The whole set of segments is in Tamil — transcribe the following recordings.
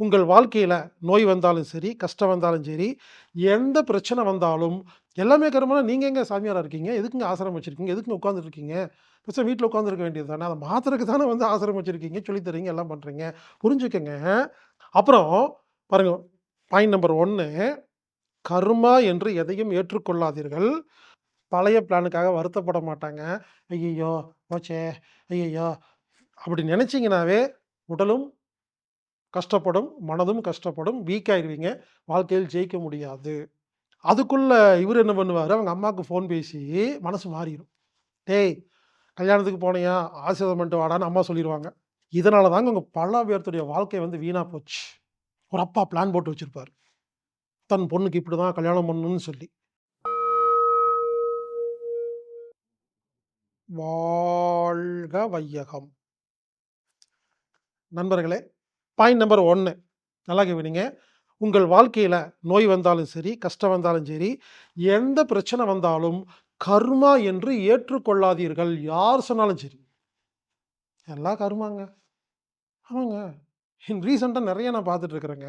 உங்கள் வாழ்க்கையில் நோய் வந்தாலும் சரி, கஷ்டம் வந்தாலும் சரி, எந்த பிரச்சனை வந்தாலும், எல்லாமே கருமான நீங்கள் எங்கே சாமியாராக இருக்கீங்க? எதுக்குங்க ஆசிரம் வச்சுருக்கீங்க எதுக்குங்க உட்காந்துருக்கீங்க பிரச்சனை வீட்டில் உட்காந்துருக்க வேண்டியது தானே. அதை மாத்திரக்கு தானே வந்து ஆசிரம் வச்சுருக்கீங்க சொல்லி எல்லாம் பண்ணுறீங்க புரிஞ்சுக்கங்க. அப்புறம் பாருங்கள் பாயிண்ட் நம்பர் ஒன்று கர்மா என்று எதையும் ஏற்றுக்கொள்ளாதீர்கள். பழைய பிளானுக்காக வருத்தப்பட மாட்டாங்க. ஐய்யய்யோ! போச்சே! ஐய்யய்யோ! அப்படி நினச்சிங்கனாவே உடலும் கஷ்டப்படும், மனதும் கஷ்டப்படும். வீக் ஆயிருவீங்க. வாழ்க்கையில் ஜெயிக்க முடியாது. அதுக்குள்ளே இவர் என்ன பண்ணுவார் அவங்க அம்மாவுக்கு ஃபோன் பேசி மனசு மாறிடும் "டேய்! கல்யாணத்துக்கு போனியா? ஆசீர்வாதம் பண்ணிட்டு வாடான்னு" அம்மா சொல்லிடுவாங்க இதனால தாங்க உங்கள் பல பேர்த்துடைய வாழ்க்கை வந்து வீணாக போச்சு. ஒரு அப்பா பிளான் போட்டு வச்சுருப்பார் தன் பொண்ணுக்கு இப்படி தான் கல்யாணம் பண்ணணும்னு சொல்லி. வாழ்க வையகம். நண்பர்களே, பாயிண்ட் நம்பர் ஒன்று நல்லா கேவினிங்க உங்கள் வாழ்க்கையில் நோய் வந்தாலும் சரி, கஷ்டம் வந்தாலும் சரி, எந்த பிரச்சனை வந்தாலும் கர்மா என்று ஏற்றுக்கொள்ளாதீர்கள். யார் சொன்னாலும் சரி. எல்லாம் கர்மாங்க. ஆமாங்க. ரீசென்ட்டா நிறைய நான் பார்த்துட்டு இருக்கிறேங்க.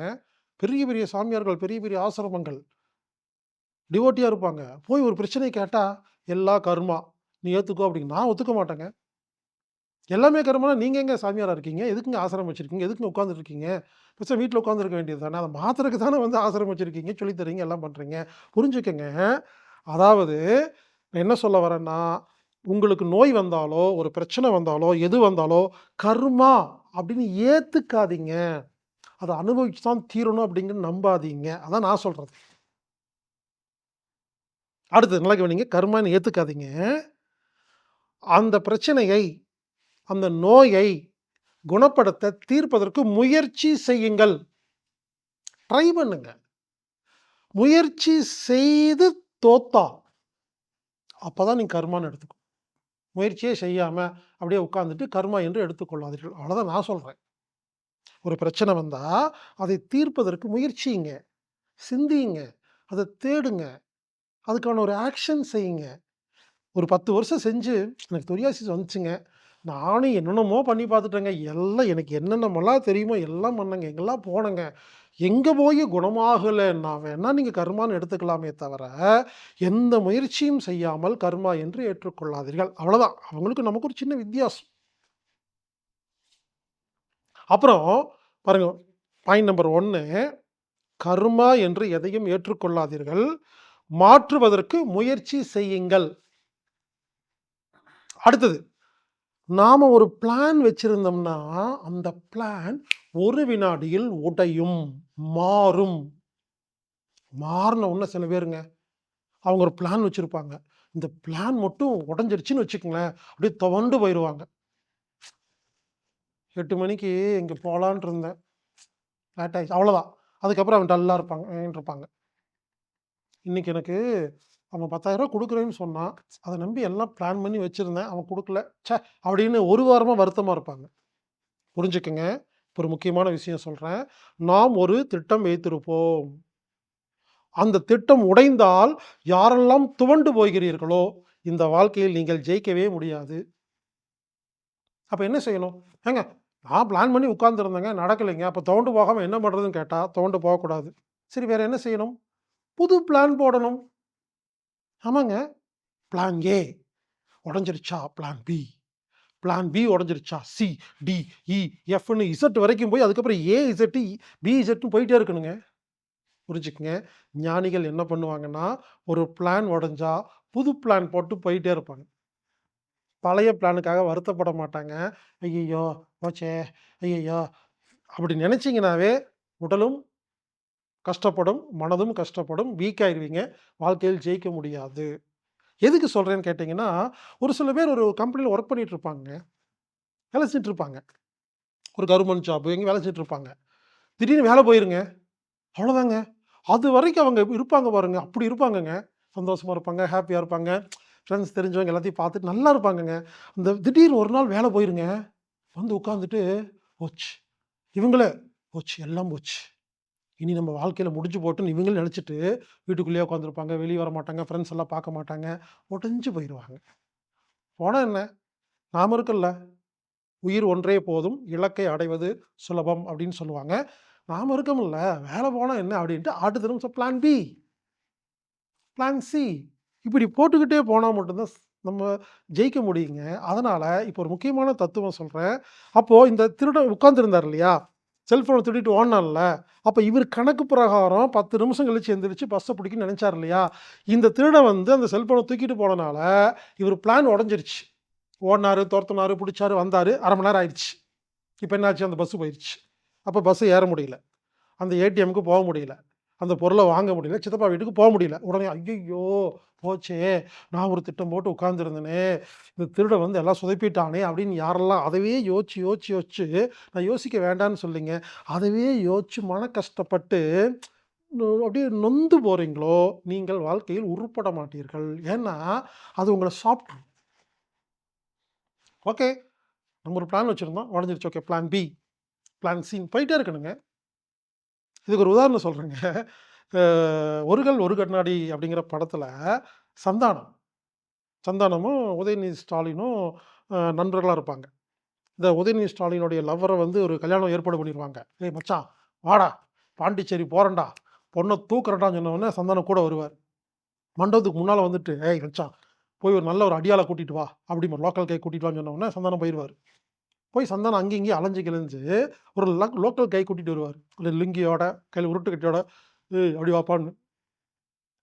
பெரிய பெரிய சாமியார்கள், பெரிய பெரிய ஆசிரமங்கள். டிவோட்டியாக இருப்பாங்க. போய் ஒரு பிரச்சனை கேட்டால் "எல்லாம் கர்மா. நீ ஏற்றுக்கோ அப்படிங்க. நான் ஒத்துக்க மாட்டேங்க. எல்லாமே கருமனா நீங்கள் எங்கே சாமியாராக இருக்கீங்க? எதுக்குங்க ஆசிரம் வச்சுருக்கீங்க எதுக்குங்க உட்காந்துருக்கீங்க இருக்கீங்க? வீட்டில் உட்காந்துருக்க வேண்டியது தானே. அதை மாத்திரக்கு தானே வந்து ஆசிரம் வச்சுருக்கீங்க சொல்லித்தரீங்க எல்லாம் பண்ணுறீங்க புரிஞ்சுக்கங்க. அதாவது நான் என்ன சொல்ல வரேன்னா, உங்களுக்கு நோய் வந்தாலோ, ஒரு பிரச்சனை வந்தாலோ, எது வந்தாலோ, கர்மா அப்படின்னு ஏற்றுக்காதீங்க அதை அனுபவிச்சு தான் தீரணும் அப்படிங்கிற நம்பாதீங்க. அதான் நான் சொல்கிறது அடுத்தது நல்லா கவனிங்க. கர்மான்னு ஏற்றுக்காதீங்க அந்த பிரச்சனையை, அந்த நோயை குணப்படுத்த, தீர்ப்பதற்கு முயற்சி செய்யுங்கள். ட்ரை பண்ணுங்க. முயற்சி செய்து தோத்தா, அப்பதான் நீங்கள் கர்மான்னு எடுத்துக்கணும். முயற்சியே செய்யாமல் அப்படியே உட்காந்துட்டு கர்மா என்று எடுத்துக்கொள்ளாதீர்கள். அவ்வளோதான் நான் சொல்கிறேன் ஒரு பிரச்சனை வந்தால் அதை தீர்ப்பதற்கு முயற்சிங்க சிந்தியுங்க. அதை தேடுங்க. அதுக்கான ஒரு ஆக்ஷன் செய்யுங்க. ஒரு 10 வருஷம் செஞ்சு, எனக்கு தொரியாசிஸ் வந்துச்சுங்க. நானும் என்னென்னமோ பண்ணி பார்த்துட்டேங்க. எல்லாம் எனக்கு என்னென்னமெல்லாம் தெரியுமோ எல்லாம் பண்ணேங்க. எங்கெல்லாம் போனேங்க. எங்க போய் குணமாகலன்னா வேணா நீங்க கர்மான்னு எடுத்துக்கலாமே தவிர, எந்த முயற்சியும் செய்யாமல் கர்மா என்று ஏற்றுக்கொள்ளாதீர்கள். அவ்வளோதான். அவங்களுக்கும் நமக்கும் ஒரு சின்ன வித்தியாசம். அப்புறம் பாருங்க, பாயிண்ட் நம்பர் 1 கர்மா என்று எதையும் ஏற்றுக்கொள்ளாதீர்கள். மாற்றுவதற்கு முயற்சி செய்யுங்கள். அடுத்தது, நாம் ஒரு பிளான் வச்சுருந்தோம்னா அந்த பிளான் ஒரு வினாடியில் உடையும், மாறும். மாறின ஒன்று சில பேருங்க, அவங்க ஒரு பிளான் வச்சுருப்பாங்க இந்த பிளான் மட்டும் உடஞ்சிருச்சுன்னு வச்சுக்கோங்களேன் அப்படியே துவண்டு போயிடுவாங்க எட்டு மணிக்கு இங்கே போலான்ட்டு இருந்தேன். லேட் ஆகிடுச்சு அவ்வளோதான். அதுக்கப்புறம் அவங்க டல்லாக இருப்பாங்க. இருப்பாங்க. இன்னைக்கு எனக்கு அவன். 10,000 குடுக்குறேன்னு சொன்னான். அத நம்பி எல்லாம் பிளான் பண்ணி வச்சிருந்தேன். அவன் குடுக்கல. ச்சே! அப்படின்னு ஒரு வாரமா வருத்தமா இருப்பாங்க. புரிஞ்சுக்கங்க. இப்ப ஒரு முக்கியமான விஷயம் சொல்றேன். நாம் ஒரு திட்டம் வைத்திருப்போம். அந்த திட்டம் உடைந்தால், யாரெல்லாம் துவண்டு போகிறீர்களோ, இந்த வாழ்க்கையில் நீங்கள் ஜெயிக்கவே முடியாது. அப்ப என்ன செய்யணும்? ஏங்க நான் பிளான் பண்ணி உட்கார்ந்திருந்தேங்க. நடக்கலைங்க. அப்ப துவண்டு போகாம என்ன பண்றதுன்னு கேட்டா, துவண்டு போகக்கூடாது. சரி வேற என்ன செய்யணும்? புது பிளான் போடணும். ஆமாங்க. பிளான் ஏ உடஞ்சிருச்சா பிளான் பி. பிளான் பி உடஞ்சிருச்சா சி, டி, இ, e, எஃப்னு இசட் வரைக்கும் போய் அதுக்கப்புறம் ஏ, இசட், பி, இசட்னு போயிட்டே இருக்கணுங்க. புரிஞ்சுக்குங்க ஞானிகள் என்ன பண்ணுவாங்கன்னா, ஒரு பிளான் உடஞ்சா புது பிளான் போட்டு போயிட்டே இருப்பாங்க. பழைய பிளானுக்காக வருத்தப்பட மாட்டாங்க. ஐயையோ போச்சே! ஐயையோ அப்படி நினச்சிங்கனாவே உடலும் கஷ்டப்படும், மனதும் கஷ்டப்படும். வீக்காயிருவீங்க வாழ்க்கையில் ஜெயிக்க முடியாது. எதுக்கு சொல்கிறேன்னு கேட்டிங்கன்னா ஒரு சில பேர் ஒரு கம்பெனியில் ஒர்க் பண்ணிகிட்டு இருப்பாங்க. வேலை செஞ்சுட்டு இருப்பாங்க. ஒரு கவர்மெண்ட் ஜாப் எங்கேயும் வேலை செஞ்சுட்டு இருப்பாங்க. திடீர்னு வேலை போயிருங்க. அவ்வளோதாங்க. அது வரைக்கும் அவங்க இருப்பாங்க பாருங்க. அப்படி இருப்பாங்கங்க. சந்தோஷமாக இருப்பாங்க, ஹாப்பியாக இருப்பாங்க. ஃப்ரெண்ட்ஸ் தெரிஞ்சவங்க எல்லாத்தையும் பார்த்துட்டு நல்லா இருப்பாங்கங்க. அந்த திடீர்னு ஒரு நாள் வேலை போயிருங்க. வந்து உட்காந்துட்டு போச்சு. இவங்களே, போச்சு எல்லாம் போச்சு. இனி நம்ம வாழ்க்கையில் முடிஞ்சு போட்டுன்னு இவங்களும் நினச்சிட்டு வீட்டுக்குள்ளேயே உட்காந்துருப்பாங்க வெளியே வர மாட்டாங்க ஃப்ரெண்ட்ஸ் எல்லாம் பார்க்க மாட்டாங்க. உடைஞ்சு போயிடுவாங்க போனால் என்ன? நாம் இருக்கல்ல. உயிர் ஒன்றே போதும். இலக்கை அடைவது சுலபம் அப்படின்னு சொல்லுவாங்க. நாம் இருக்கமில்ல வேலை போனால் என்ன அப்படின்ட்டு அடுத்த நிமிஷம் பிளான் பி பிளான் சி இப்படி போட்டுக்கிட்டே போனால் மட்டும்தான் நம்ம ஜெயிக்க முடியுங்க. அதனால் இப்போ ஒரு முக்கியமான தத்துவம் சொல்கிறேன் அப்போது இந்த திருடன் உட்காந்துருந்தார் இல்லையா? செல்ஃபோனை திருடிட்டு ஓடுனான்ல. அப்போ இவர் கணக்கு பிரகாரம் 10 நிமிஷம் கழிச்சு எந்திரிச்சு பஸ்ஸை பிடிக்குன்னு நினச்சார் இல்லையா? இந்த திருடை வந்து அந்த செல்ஃபோனை தூக்கிட்டு போனனால, இவர் பிளான் உடஞ்சிருச்சு ஓடினார் துரத்துனார் பிடிச்சாரு வந்தார் அரை மணி நேரம் ஆயிடுச்சு. இப்போ என்னாச்சு? அந்த பஸ் போயிடுச்சு அப்போ பஸ்ஸு ஏற முடியல. அந்த ஏடிஎம்க்கு போக முடியல. அந்த பொருளை வாங்க முடியல. சித்தப்பா வீட்டுக்கு போக முடியல. உடனே ஐயையோ போச்சே! நான் ஒரு திட்டம் போட்டு உட்காந்துருந்தேனே இந்த திருடன் வந்து எல்லாம் சொதப்பிட்டானே! அப்படின்னு யாரெல்லாம் அதவே யோசிச்சு, யோசிச்சு, யோசிச்சு நான் யோசிக்க வேண்டான்னு சொல்லிங்க அதவே யோசிச்சு மன கஷ்டப்பட்டு அப்படியே நொந்து போகிறீங்களோ நீங்கள் வாழ்க்கையில் உருப்பட மாட்டீர்கள். ஏன்னா, அது உங்களை சாப்பிட்ரும் ஓகே. நம்ம ஒரு பிளான் வச்சுருந்தோம் உடஞ்சிருச்சு ஓகே. பிளான் பி, பிளான் சின்னு போயிட்டே இருக்கணுங்க. இதுக்கு ஒரு உதாரணம் சொல்கிறேங்க ஒருகள் "ஒரு கண்ணாடி" அப்படிங்கிற படத்தில் சந்தானம். சந்தானமும், உதயநிதி ஸ்டாலினும் நண்பர்களாக இருப்பாங்க. இந்த உதயநிதி ஸ்டாலினுடைய லவ்வரை வந்து ஒரு கல்யாணம் ஏற்பாடு பண்ணிடுவாங்க "ஏய் மச்சான் வாடா! பாண்டிச்சேரி போகிறண்டா பொண்ணை தூக்குறேன்டான்னு" சொன்ன சந்தானம் கூட வருவார் மண்டபத்துக்கு முன்னால் வந்துட்டு, "ஏய் மச்சான் போய் ஒரு நல்ல ஒரு அடியால் கூட்டிட்டு வா" அப்படி லோக்கல் கை கூட்டிகிட்டு வான்னு சொன்ன சந்தானம் போயிடுவார் போய் சந்தானம் அங்கேயும் இங்கேயும் அலைஞ்சு கிழிஞ்சு ஒரு லக் லோக்கல் கை கூட்டிகிட்டு வருவார் இல்லை லுங்கியோட, கையில் உருட்டு கட்டையோட, அப்படி வாப்பான்னு."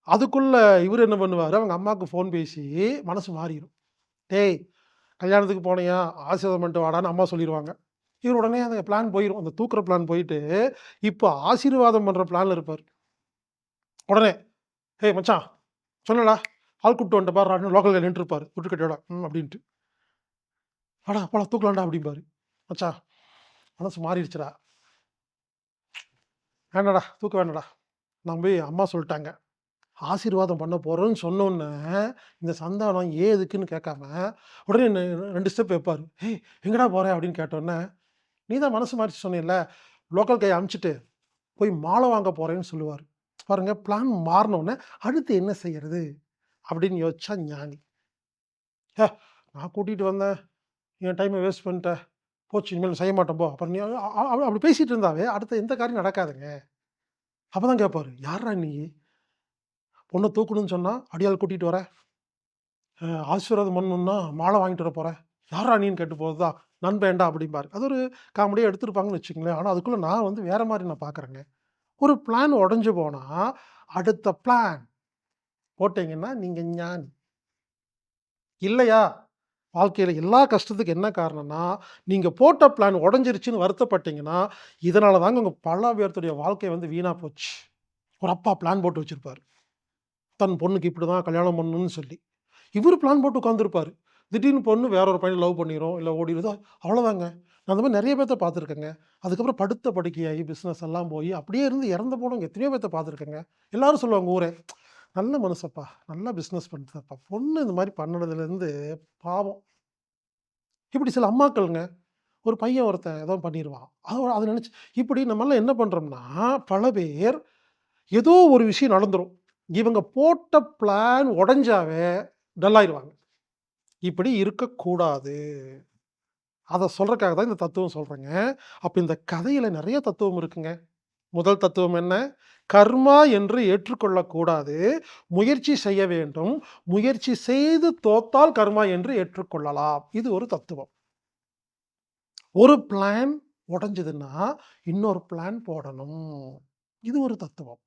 அதுக்குள்ளே இவர் என்ன பண்ணுவார் அவங்க அம்மாவுக்கு ஃபோன் பேசி மனசு மாறிடும் "டேய் கல்யாணத்துக்கு போனியா? ஆசீர்வாதம் பண்ணிட்டு வாடான்னு" அம்மா சொல்லிடுவாங்க இவரு உடனே அந்த பிளான் போயிடும் அந்த தூக்குற பிளான் போயிட்டு, இப்போ ஆசீர்வாதம் பண்ணுற பிளானில் இருப்பார் உடனே, "ஏய் மச்சான் சொல்லடா ஆள் கூப்பிட்டு வந்துட்டு பாரு லோக்கல் நின்றுருப்பார் நின்னுட்டுருப்பாரு. உருட்டுக்கட்டையோட, ம் அப்படின்ட்டு. அடா போலாம் தூக்கலாம்டா" அப்படிம்பாரு. மச்சா மனசு மாறிடுச்சுடா." வேண்டாடா தூக்க வேண்டாடா நான் போய் அம்மா சொல்லிட்டாங்க ஆசீர்வாதம் பண்ண போகிறோன்னு சொன்னோன்னே, இந்த சந்தானம் ஏதுக்குன்னு கேட்காம, உடனே ரெண்டு ஸ்டெப் வைப்பார் ஹே எங்கடா போகிறேன் அப்படின்னு கேட்டோன்னே, "நீ தான் மனசு மாறிச்சு சொன்னீல்ல, லோக்கல் கை அனுப்பிச்சுட்டு, போய் மாலை வாங்க போகிறேன்னு சொல்லுவார் பாருங்கள் பிளான் மாறினோன்னே அடுத்து என்ன செய்யறது? அப்படின்னு யோசிச்சா ஞானி. ஏ நான் கூட்டிகிட்டு வந்தேன். என் டைமை வேஸ்ட் பண்ணிட்டேன் போச்சு இனிமேல் செய்ய மாட்டோம் போ." அப்புறம் நீ அப்படி பேசிகிட்டு இருந்தாவே, அடுத்த எந்த காரியம் நடக்காதுங்க. அப்பதான் கேட்பார் யாரா நீ? பொண்ணை தூக்கணும்னு சொன்னால் அடியாள் கூட்டிகிட்டு வர. ஆசீர்வாதம் பண்ணணும்னா, மாலை வாங்கிட்டு வர போகிறேன் யாரா நீன்னு?" கேட்டு போகுதா, "நண்பேன்டா" அப்படிம்பாரு. அது ஒரு காமெடியாக எடுத்துருப்பாங்கன்னு வச்சுக்கங்களேன். ஆனால் அதுக்குள்ளே நான் வந்து வேறு மாதிரி நான் பார்க்குறேங்க. ஒரு பிளான் உடஞ்சி போனால் அடுத்த பிளான் போட்டீங்கன்னா, நீங்கள் ஞானி. இல்லையா, வாழ்க்கையில் எல்லா கஷ்டத்துக்கு என்ன காரணம்னா, நீங்கள் போட்ட பிளான் உடஞ்சிருச்சுன்னு வருத்தப்பட்டீங்கன்னா, இதனால தாங்க உங்கள் பல பேர்த்துடைய வாழ்க்கை வந்து வீணாக போச்சு. ஒரு அப்பா பிளான் போட்டு வச்சுருப்பார் தன் பொண்ணுக்கு இப்படி தான் கல்யாணம் பண்ணணும்னு சொல்லி. இவரு பிளான் போட்டு உட்காந்துருப்பார் திடீர்னு பொண்ணு வேற ஒரு பையனை லவ் பண்ணிடும் இல்லை ஓடிடுதோ அவ்வளோதாங்க. நான் அந்த மாதிரி நிறைய பேர்த்த பார்த்துருக்கேங்க. அதுக்கப்புறம் படுத்த படுக்கையாயி, பிஸ்னஸ் எல்லாம் போய் அப்படியே இருந்து இறந்து போனவங்க எத்தனையோ பேர்த்த பார்த்துருக்கேங்க. எல்லாரும் சொல்லுவாங்க ஊரே, "நல்ல மனுஷப்பா நல்லா பிஸ்னஸ் பண்ணுதப்பா. பொண்ணு இந்த மாதிரி பண்ணதுலேருந்து பாவம்." இப்படி சில அம்மாக்கள்ங்க. ஒரு பையன் ஒருத்தன் ஏதோ பண்ணிடுவான் அத அதை நினச்சி இப்படி நம்மளாம் என்ன பண்ணுறோம்னா பல பேர் ஏதோ ஒரு விஷயம் நடந்துடும் இவங்க போட்ட பிளான் உடஞ்சாவே டல்லாயிடுவாங்க இப்படி இருக்கக்கூடாது. அதை சொல்கிறக்காக தான் இந்த தத்துவம் சொல்கிறேங்க அப்போ இந்த கதையில் நிறைய தத்துவம் இருக்குங்க. முதல் தத்துவம் என்ன? கர்மா என்று ஏற்றுக்கொள்ளக்கூடாது. முயற்சி செய்ய வேண்டும். முயற்சி செய்து தோத்தால் கர்மா என்று ஏற்றுக்கொள்ளலாம். இது ஒரு தத்துவம். ஒரு பிளான் உடஞ்சதுன்னா இன்னொரு பிளான் போடணும். இது ஒரு தத்துவம்.